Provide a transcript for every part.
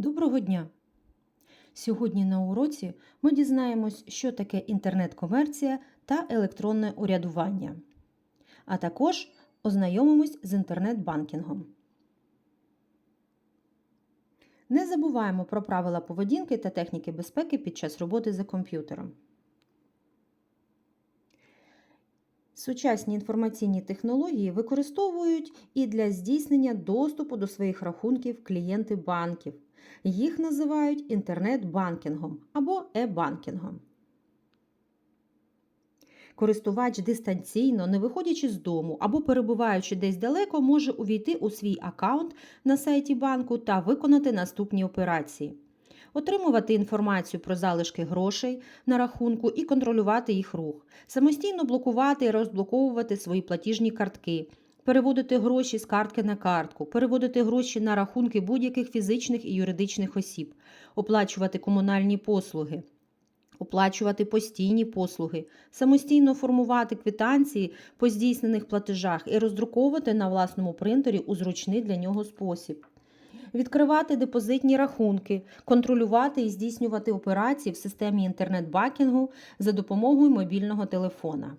Доброго дня! Сьогодні на уроці ми дізнаємось, що таке інтернет-комерція та електронне урядування, а також ознайомимось з інтернет-банкінгом. Не забуваємо про правила поведінки та техніки безпеки під час роботи за комп'ютером. Сучасні інформаційні технології використовують і для здійснення доступу до своїх рахунків клієнти банків. Їх називають інтернет-банкінгом або е-банкінгом. Користувач дистанційно, не виходячи з дому або перебуваючи десь далеко, може увійти у свій аккаунт на сайті банку та виконати наступні операції: отримувати інформацію про залишки грошей на рахунку і контролювати їх рух, самостійно блокувати і розблоковувати свої платіжні картки. Переводити гроші з картки на картку, переводити гроші на рахунки будь-яких фізичних і юридичних осіб, оплачувати комунальні послуги, оплачувати постійні послуги, самостійно формувати квитанції по здійснених платежах і роздруковувати на власному принтері у зручний для нього спосіб. Відкривати депозитні рахунки, контролювати і здійснювати операції в системі інтернет-бакінгу за допомогою мобільного телефона.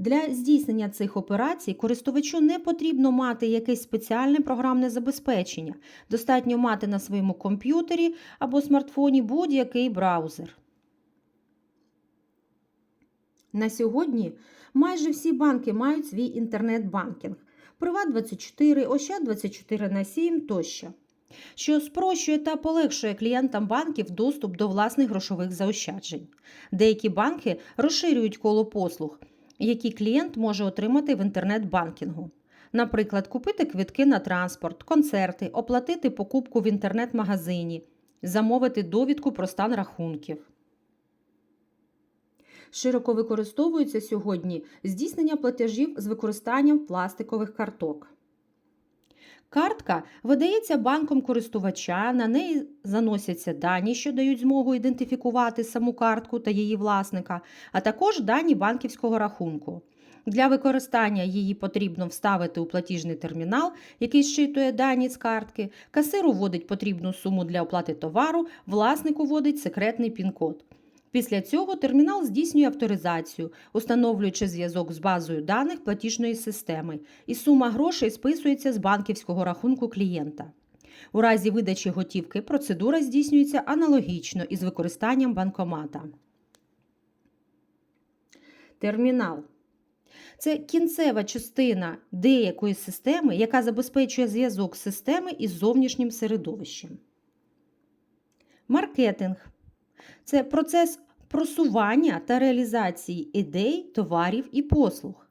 Для здійснення цих операцій користувачу не потрібно мати якесь спеціальне програмне забезпечення. Достатньо мати на своєму комп'ютері або смартфоні будь-який браузер. На сьогодні майже всі банки мають свій інтернет-банкінг. Приват24, Ощад 24 на 7 тощо, що спрощує та полегшує клієнтам банків доступ до власних грошових заощаджень. Деякі банки розширюють коло послуг які клієнт може отримати в інтернет-банкінгу. Наприклад, купити квитки на транспорт, концерти, оплатити покупку в інтернет-магазині, замовити довідку про стан рахунків. Широко використовується сьогодні здійснення платежів з використанням пластикових карток. Картка видається банком користувача, на неї заносяться дані, що дають змогу ідентифікувати саму картку та її власника, а також дані банківського рахунку. Для використання її потрібно вставити у платіжний термінал, який зчитує дані з картки, касир вводить потрібну суму для оплати товару, власник вводить секретний пін-код. Після цього термінал здійснює авторизацію, установлюючи зв'язок з базою даних платіжної системи, і сума грошей списується з банківського рахунку клієнта. У разі видачі готівки процедура здійснюється аналогічно із використанням банкомата. Термінал це кінцева частина деякої системи, яка забезпечує зв'язок системи із зовнішнім середовищем. Маркетинг це процес просування та реалізації ідей, товарів і послуг.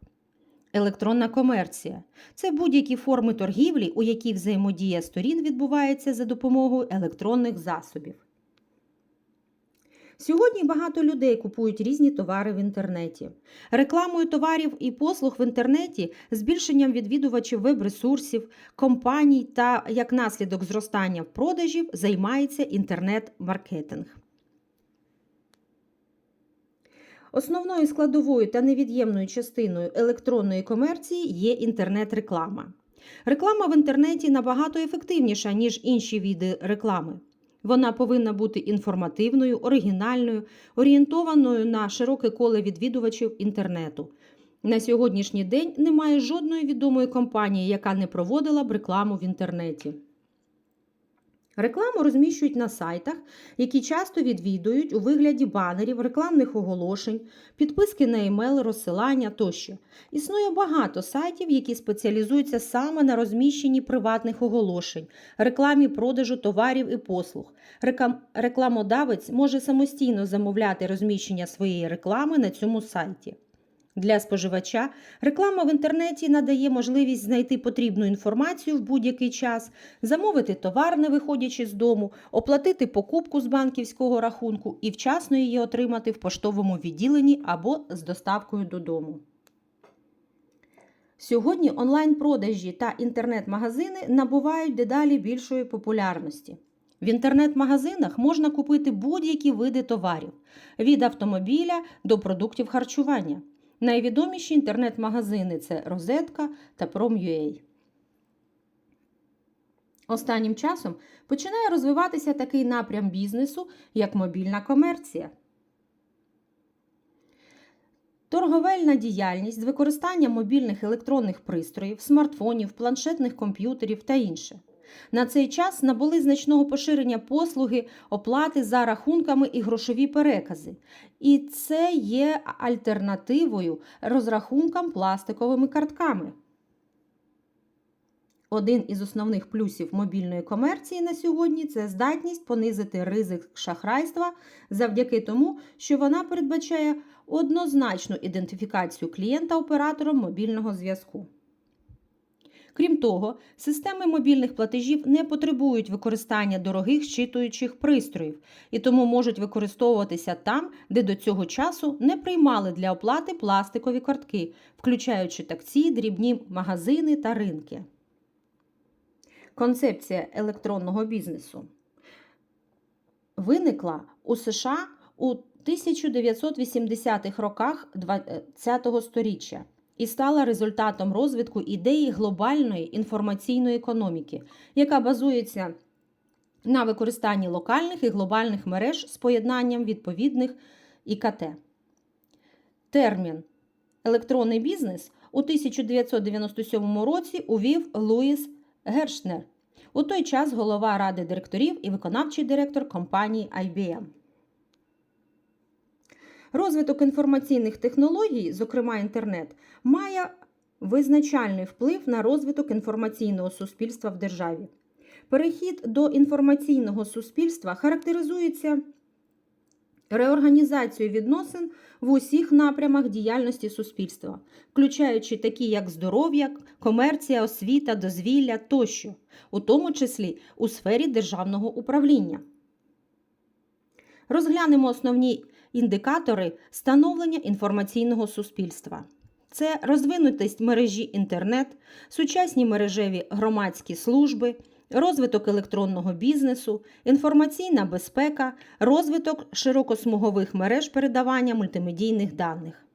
Електронна комерція це будь-які форми торгівлі, у якій взаємодія сторін відбувається за допомогою електронних засобів. Сьогодні багато людей купують різні товари в інтернеті. Рекламою товарів і послуг в інтернеті, збільшенням відвідувачів веб-ресурсів, компаній та як наслідок зростання продажів займається інтернет-маркетинг. Основною складовою та невід'ємною частиною електронної комерції є інтернет-реклама. Реклама в інтернеті набагато ефективніша, ніж інші види реклами. Вона повинна бути інформативною, оригінальною, орієнтованою на широке коле відвідувачів інтернету. На сьогоднішній день немає жодної відомої компанії, яка не проводила б рекламу в інтернеті. Рекламу розміщують на сайтах, які часто відвідують у вигляді банерів, рекламних оголошень, підписки на емейл, розсилання тощо. Існує багато сайтів, які спеціалізуються саме на розміщенні приватних оголошень, рекламі продажу товарів і послуг. Рекламодавець може самостійно замовляти розміщення своєї реклами на цьому сайті. Для споживача реклама в інтернеті надає можливість знайти потрібну інформацію в будь-який час, замовити товар, не виходячи з дому, оплатити покупку з банківського рахунку і вчасно її отримати в поштовому відділенні або з доставкою додому. Сьогодні онлайн-продажі та інтернет-магазини набувають дедалі більшої популярності. В інтернет-магазинах можна купити будь-які види товарів від автомобіля до продуктів харчування. Найвідоміші інтернет-магазини це Розетка та Prom.ua. Останнім часом починає розвиватися такий напрям бізнесу, як мобільна комерція. Торговельна діяльність з використанням мобільних електронних пристроїв, смартфонів, планшетних комп'ютерів та інше. На цей час набули значного поширення послуги, оплати за рахунками і грошові перекази. І це є альтернативою розрахункам пластиковими картками. Один із основних плюсів мобільної комерції на сьогодні це здатність понизити ризик шахрайства завдяки тому, що вона передбачає однозначну ідентифікацію клієнта оператором мобільного зв'язку. Крім того, системи мобільних платежів не потребують використання дорогих щитуючих пристроїв і тому можуть використовуватися там, де до цього часу не приймали для оплати пластикові картки, включаючи таксі, дрібні магазини та ринки. Концепція електронного бізнесу виникла у США у 1980-х роках ХХ століття і стала результатом розвитку ідеї глобальної інформаційної економіки, яка базується на використанні локальних і глобальних мереж з поєднанням відповідних ІКТ. Термін електронний бізнес у 1997 році увів Луїс Гершнер, у той час голова ради директорів і виконавчий директор компанії IBM. Розвиток інформаційних технологій, зокрема інтернет, має визначальний вплив на розвиток інформаційного суспільства в державі. Перехід до інформаційного суспільства характеризується реорганізацією відносин в усіх напрямах діяльності суспільства, включаючи такі як здоров'я, комерція, освіта, дозвілля тощо, у тому числі у сфері державного управління. Розглянемо основні індикатори становлення інформаційного суспільства. Це розвинутість мережі інтернет, сучасні мережеві громадські служби, розвиток електронного бізнесу, інформаційна безпека, розвиток широкосмугових мереж передавання мультимедійних даних.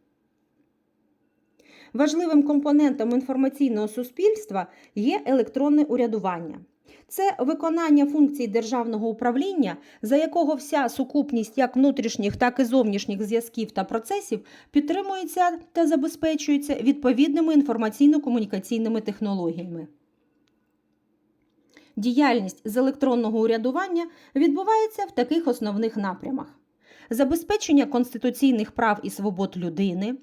Важливим компонентом інформаційного суспільства є електронне урядування. Це виконання функцій державного управління, за якого вся сукупність як внутрішніх, так і зовнішніх зв'язків та процесів підтримується та забезпечується відповідними інформаційно-комунікаційними технологіями. Діяльність з електронного урядування відбувається в таких основних напрямах: забезпечення конституційних прав і свобод людини,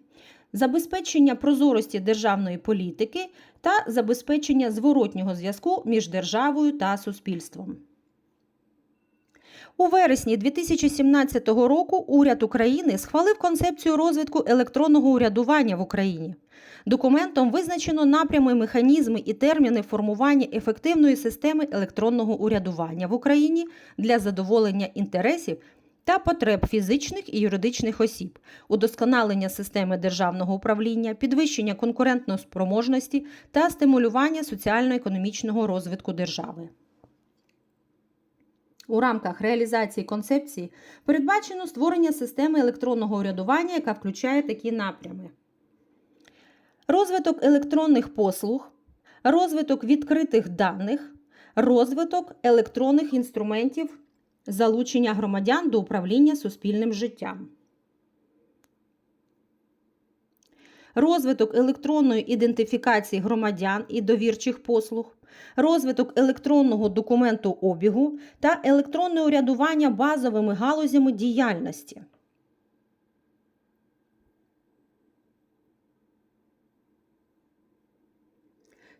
забезпечення прозорості державної політики та забезпечення зворотнього зв'язку між державою та суспільством. У вересні 2017 року уряд України схвалив концепцію розвитку електронного урядування в Україні. Документом визначено напрями, механізми і терміни формування ефективної системи електронного урядування в Україні для задоволення інтересів та потреб фізичних і юридичних осіб, удосконалення системи державного управління, підвищення конкурентноспроможності та стимулювання соціально-економічного розвитку держави. У рамках реалізації концепції передбачено створення системи електронного урядування, яка включає такі напрями: розвиток електронних послуг, розвиток відкритих даних, розвиток електронних інструментів залучення громадян до управління суспільним життям. Розвиток електронної ідентифікації громадян і довірчих послуг, розвиток електронного документу обігу та електронне урядування базовими галузями діяльності.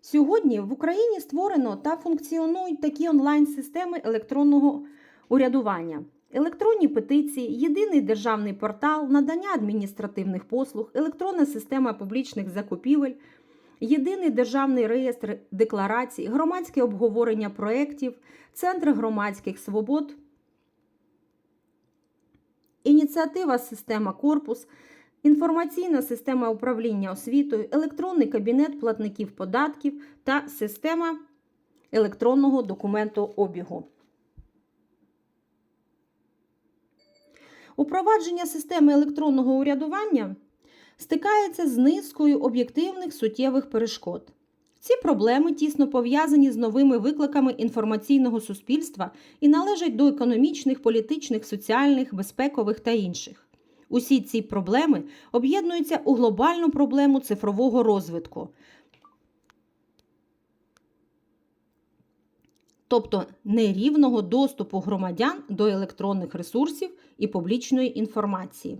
Сьогодні в Україні створено та функціонують такі онлайн-системи електронного урядування. Електронні петиції, єдиний державний портал, надання адміністративних послуг, електронна система публічних закупівель, єдиний державний реєстр декларацій, громадське обговорення проєктів, центр громадських свобод, ініціатива Система Корпус, інформаційна система управління освітою, електронний кабінет платників податків та система електронного документу Упровадження системи електронного урядування стикається з низкою об'єктивних суттєвих перешкод. Ці проблеми тісно пов'язані з новими викликами інформаційного суспільства і належать до економічних, політичних, соціальних, безпекових та інших. Усі ці проблеми об'єднуються у глобальну проблему цифрового розвитку, тобто нерівного доступу громадян до електронних ресурсів і публічної інформації.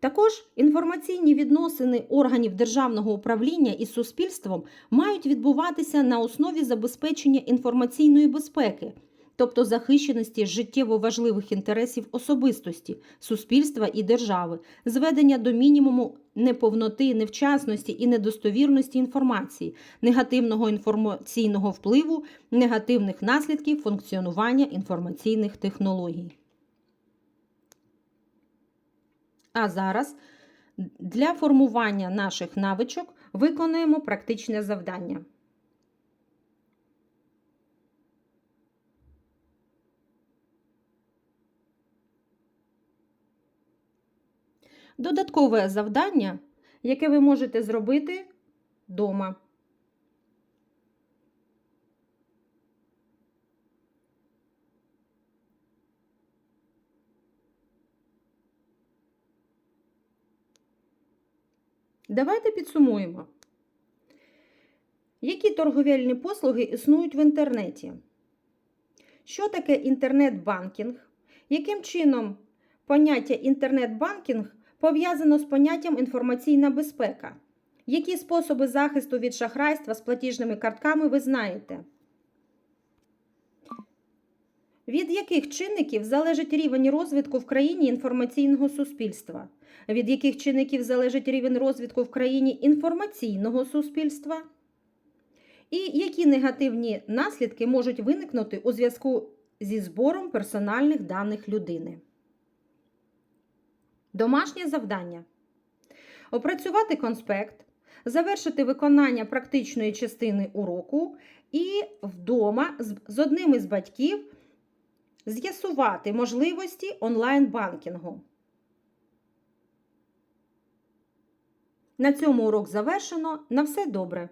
Також інформаційні відносини органів державного управління із суспільством мають відбуватися на основі забезпечення інформаційної безпеки, тобто захищеності життєво важливих інтересів особистості, суспільства і держави, зведення до мінімуму неповноти, невчасності і недостовірності інформації, негативного інформаційного впливу, негативних наслідків функціонування інформаційних технологій. А зараз для формування наших навичок виконуємо практичне завдання. Додаткове завдання, яке ви можете зробити вдома. Давайте підсумуємо. Які торговельні послуги існують в інтернеті? Що таке інтернет-банкінг? Яким чином поняття інтернет-банкінг пов'язано з поняттям інформаційна безпека? Які способи захисту від шахрайства з платіжними картками ви знаєте? Від яких чинників залежить рівень розвитку в країні інформаційного суспільства? Від яких чинників залежить рівень розвитку в країні інформаційного суспільства? І які негативні наслідки можуть виникнути у зв'язку зі збором персональних даних людини? Домашнє завдання: опрацювати конспект, завершити виконання практичної частини уроку і вдома з одним із батьків з'ясувати можливості онлайн-банкінгу. На цьому урок завершено. На все добре!